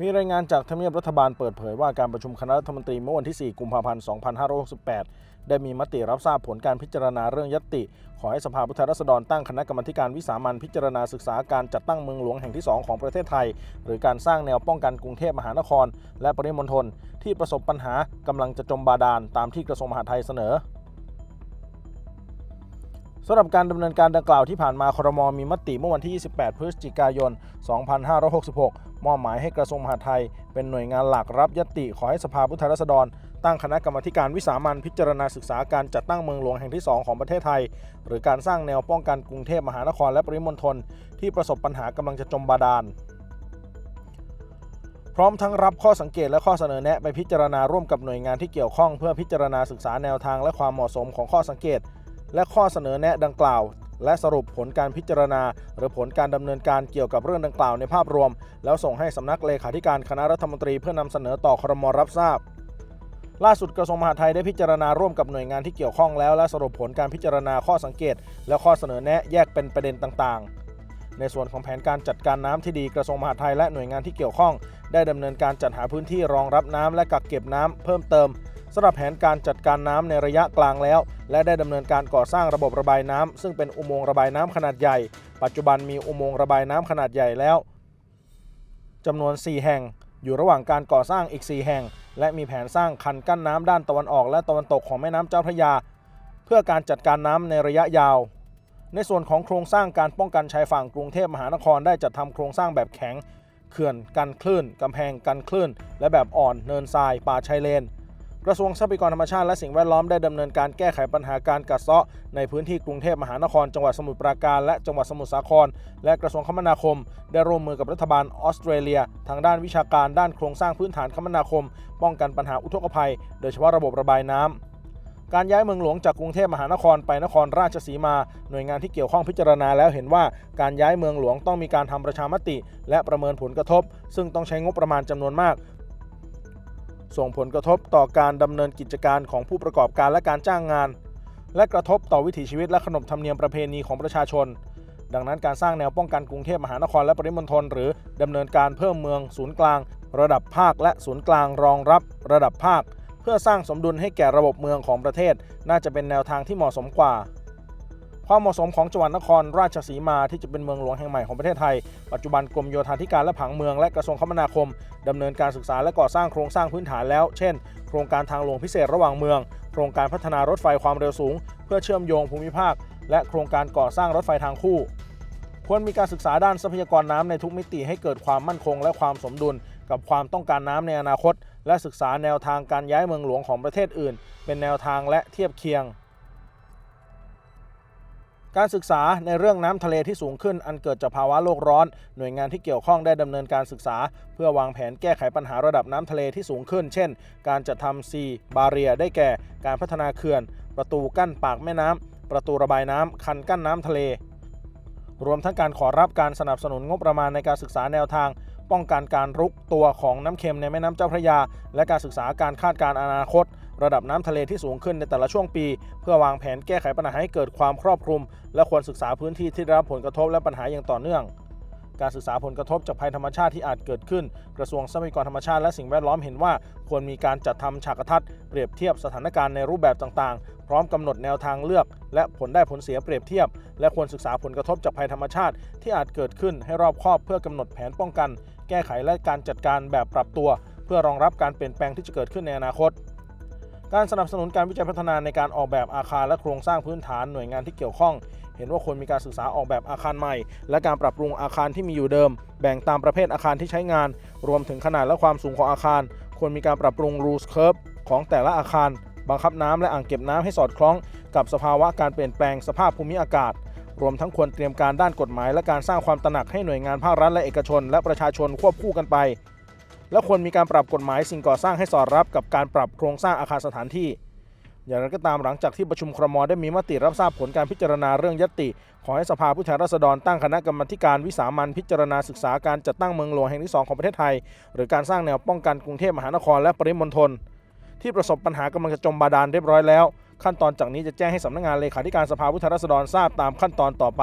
มีรายงานจากทำเนียบรัฐบาลเปิดเผยว่าการประชุมคณะรัฐมนตรีเมื่อวันที่ 4 กุมภาพันธ์ 2568 ได้มีมติรับทราบผลการพิจารณาเรื่องยตติ ขอให้สภาผู้แทนราษฎรตั้งคณะกรรมการวิสามันพิจารณาศึกษาการจัดตั้งเมืองหลวงแห่งที่ 2 ของประเทศไทย หรือการสร้างแนวป้องกันกรุงเทพมหานคร และปริมณฑลที่ประสบปัญหากำลังจะจมบาดาลตามที่กระทรวงมหาดไทยเสนอสำหรับการดำเนินการดังกล่าวที่ผ่านมาครมมีมติเมื่อวันที่ 28 พฤศจิกายน 2566 มอบหมายให้กระทรวงมหาดไทย เป็นหน่วยงานหลักรับยติขอให้สภาผู้แทนราษฎร ตั้งคณะกรรมการวิสามันพิจารณาศึกษาการจัดตั้งเมืองหลวงแห่งที่ 2 ของประเทศไทย หรือการสร้างแนวป้องกันกรุงเทพมหานครและปริมณฑลที่ประสบปัญหากำลังจะจมบาดาลพร้อมทั้งรับข้อสังเกตและข้อเสนอแนะไปพิจารณาร่วมกับหน่วยงานที่เกี่ยวข้องเพื่อพิจารณาศึกษาแนวทางและความเหมาะสมของข้อสังเกต และข้อเสนอแนะดังกล่าว และสรุปผลการพิจารณา หรือผลการดำเนินการเกี่ยวกับเรื่องดังกล่าวในภาพรวม แล้วส่งให้สำนักเลขาธิการคณะรัฐมนตรีเพื่อนำเสนอต่อครมรับทราบล่าสุดกระทรวงมหาดไทยได้พิจารณาร่วมกับหน่วยงานที่เกี่ยวข้องแล้วและสรุปผลการพิจารณาข้อสังเกต และข้อเสนอแนะแยกเป็นประเด็นต่างๆ ในส่วนของแผนการจัดการน้ำที่ดีกระทรวงมหาดไทยและหน่วยงานที่เกี่ยวข้อง ได้ดำเนินการจัดหาพื้นที่รองรับน้ำและกักเก็บน้ำเพิ่มเติม สำหรับแผนการจัดการน้ำในระยะกลางแล้ว และได้ดำเนินการก่อสร้างระบบระบายน้ำซึ่งเป็นอุโมงค์ระบายน้ำขนาดใหญ่ ปัจจุบันมีอุโมงค์ระบายน้ำขนาดใหญ่แล้วจำนวน 4 แห่ง อยู่ระหว่างการก่อสร้างอีก 4 แห่ง และมีแผนสร้างคันกั้นน้ำด้านตะวันออกและตะวันตกของแม่น้ำเจ้าพระยา เพื่อการจัดการน้ำในระยะยาว ในส่วนของโครงสร้างการป้องกันชายฝั่งกรุงเทพมหานครได้จัดทำโครงสร้างแบบแข็งเขื่อนกันคลื่นกำแพงกันคลื่น และแบบอ่อนเนินทรายป่าชายเลน กระทรวงทรัพยากรธรรมชาติและสิ่งแวดล้อมได้ดำเนินการแก้ไขปัญหาการกัดเซาะในพื้นที่กรุงเทพมหานคร จังหวัดสมุทรปราการ และจังหวัดสมุทรสาคร และกระทรวงคมนาคม ได้ร่วมมือกับรัฐบาลออสเตรเลีย ทางด้านวิชาการด้านโครงสร้างพื้นฐานคมนาคม ป้องกันปัญหาอุทกภัย โดยเฉพาะระบบระบายน้ำการย้ายเมืองหลวงจากกรุงเทพมหานครไปนครราชสีมา หน่วยงานที่เกี่ยวข้องพิจารณาแล้วเห็นว่าการย้ายเมืองหลวงต้องมีการทำประชามติ และประเมินผลกระทบ ซึ่งต้องใช้งบประมาณจำนวนมาก ส่งผลกระทบต่อการดำเนินกิจการของผู้ประกอบการและการจ้างงาน และกระทบต่อวิถีชีวิตและขนบธรรมเนียมประเพณีของประชาชน ดังนั้นการสร้างแนวป้องกันกรุงเทพมหานครและปริมณฑลหรือดำเนินการเพิ่มเมืองศูนย์กลาง ระดับภาค และศูนย์กลางรองรับ ระดับภาค เพื่อสร้างสมดุลให้แก่ระบบเมืองของประเทศ น่าจะเป็นแนวทางที่เหมาะสมกว่า ความเหมาะสมของจังหวัดนครราชสีมาที่จะเป็นเมืองหลวงแห่งใหม่ของประเทศไทย ปัจจุบันกรมโยธาธิการและผังเมืองและกระทรวงคมนาคมดำเนินการศึกษาและก่อสร้างโครงสร้างพื้นฐานแล้ว เช่น โครงการทางหลวงพิเศษระหว่างเมือง โครงการพัฒนารถไฟความเร็วสูง เพื่อเชื่อมโยงภูมิภาค และโครงการก่อสร้างรถไฟทางคู่ ควรมีการศึกษาด้านทรัพยากรน้ำในทุกมิติให้เกิดความมั่นคง และความสมดุล กับความต้องการน้ำในอนาคต และศึกษาแนวทางการย้ายเมืองหลวงของประเทศอื่น เป็นแนวทางและเทียบเคียง การศึกษาในเรื่องน้ำทะเลที่สูงขึ้น อันเกิดจากภาวะโลกร้อน หน่วยงานที่เกี่ยวข้องได้ดำเนินการศึกษา เพื่อวางแผนแก้ไขปัญหาระดับน้ำทะเลที่สูงขึ้น เช่น การจัดทำซีบาเรียได้แก่ การพัฒนาเขื่อน ประตูกั้นปากแม่น้ำประตูระบายน้ำคันกั้นน้ำทะเล รวมทั้งการขอรับการสนับสนุนงบประมาณในการศึกษาแนวทาง ป้องกันการรุกตัวของน้ำเค็มในแม่น้ำเจ้าพระยา และการศึกษาการคาดการณ์อนาคต ระดับน้ำทะเลที่สูงขึ้นในแต่ละช่วงปี เพื่อวางแผนแก้ไขปัญหาให้เกิดความครอบคลุม และควรศึกษาพื้นที่ที่ได้รับผลกระทบและปัญหาอย่างต่อเนื่อง การศึกษาผลกระทบจากภัยธรรมชาติที่อาจเกิดขึ้น กระทรวงทรัพยากรธรรมชาติและสิ่งแวดล้อมเห็นว่า ควรมีการจัดทำฉากทัศน์เปรียบเทียบสถานการณ์ในรูปแบบต่างๆ พร้อมกำหนดแนวทางเลือก และผลได้ผลเสียเปรียบเทียบ และควรศึกษาผลกระทบจากภัยธรรมชาติที่อาจเกิดขึ้นให้รอบคอบเพื่อกำหนดแผนป้องกัน แก้ไขและการจัดการแบบปรับตัว เพื่อรองรับการเปลี่ยนแปลงที่จะเกิดขึ้นในอนาคต การสนับสนุนการวิจัยพัฒนาในการออกแบบอาคารและโครงสร้างพื้นฐานหน่วยงานที่เกี่ยวข้อง เห็นว่าควรมีการศึกษาออกแบบอาคารใหม่ และการปรับปรุงอาคารที่มีอยู่เดิม แบ่งตามประเภทอาคารที่ใช้งาน รวมถึงขนาดและความสูงของอาคาร ควรมีการปรับปรุง rules curve ของแต่ละอาคาร บังคับน้ำและอ่างเก็บน้ำให้สอดคล้อง กับสภาวะการเปลี่ยนแปลงสภาพภูมิอากาศ รวมทั้งควรเตรียมการด้านกฎหมาย และการสร้างความตระหนักให้หน่วยงานภาครัฐและเอกชน และประชาชนควบคู่กันไป และควรมีการปรับกฎหมายสิ่งก่อสร้างให้สอดรับกับการปรับโครงสร้างอาคารสถานที่ อย่างไรก็ตามหลังจากที่ประชุมครมได้มีมติรับทราบผลการพิจารณาเรื่องยตติ ขอให้สภาผู้แทนราษฎรตั้งคณะกรรมการวิสามันพิจารณาศึกษาการจัดตั้งเมืองหลวงแห่งที่ 2 ของประเทศไทย หรือการสร้างแนวป้องกันกรุงเทพมหานครและปริมณฑลที่ประสบปัญหากำลังจะจมบาดาลเรียบร้อยแล้ว ขั้นตอนจากนี้จะแจ้งให้สำนักงานเลขาธิการสภาผู้แทนราษฎรทราบตามขั้นตอนต่อไป